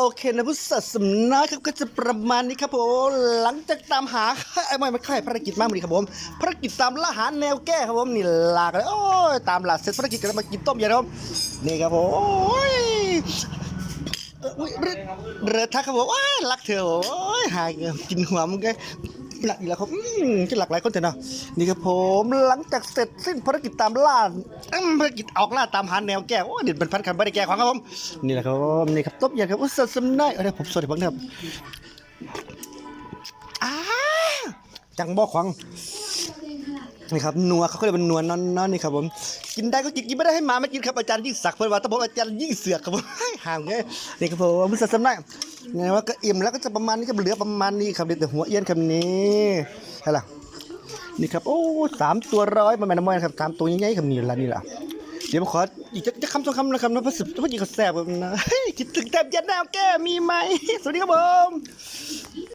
โอเคนะผู้สัตว์สำนักครับก็จะประมาณนี้ครับผมหลังจากตามหาไอ้ไม่ไม่ใช่ภารกิจมากเลยครับผมภารกิจตามล่าหาแนวแก้ครับผมนี่ลากเลยโอ้ยตามล่าเสร็จภารกิจก็มากินต้มยำครับนี่ครับผมโอ้ยเออเรือเรือทักครับผมว้ารักเธอโอ้ยหายกินหัวมึงแก หลักอีกแล้วครับอืมจะหลักหลายคนเถอะเนาะนี่ครับผมหลังจากเสร็จสิ้นภารกิจตามล่าภารกิจออกล่าตามหาแนวแก้วโอ้ยเด็ดเป็นพันคันไม่ได้แก้ของครับผมนี่แหละครับนี่ครับต้มยำครับอุตส่าห์สำนักเอะไรผมสวัสดีครับอ้าจังบอกขวังนี่ครับนัวเขาก็เลยกเป็นนัวนอนนอนนี่ครับผมกินได้ก็กินกินไม่ได้ให้หมาไม่กินครับอาจารย์ยิ่งศักเพื่อนว่าแต่ผมอาจารย์ยิ่งเสือกครับผมห่างไงนี่ครับผมมุสสำนัก ไงว่าก็อิ่มแล้วก็จะประมาณนี้ก็เหลือประมาณนี้ครับเด็ดแต่หัวเอี้ยนคำนี้ใช่ล่ะนี่ครับโอ้สามตัวร้อยมันแม่นมอยครับสามตัวใหญ่ๆคำนี้ละนี่ละเดี๋ยวผมขออีกจะจะคำสองคำนะครับนะเพระสุดเพราะยิ่งเขาแสบแบบนี้คิดถึงแทบยันแนวแก้มีไหมสวัสดีครับผม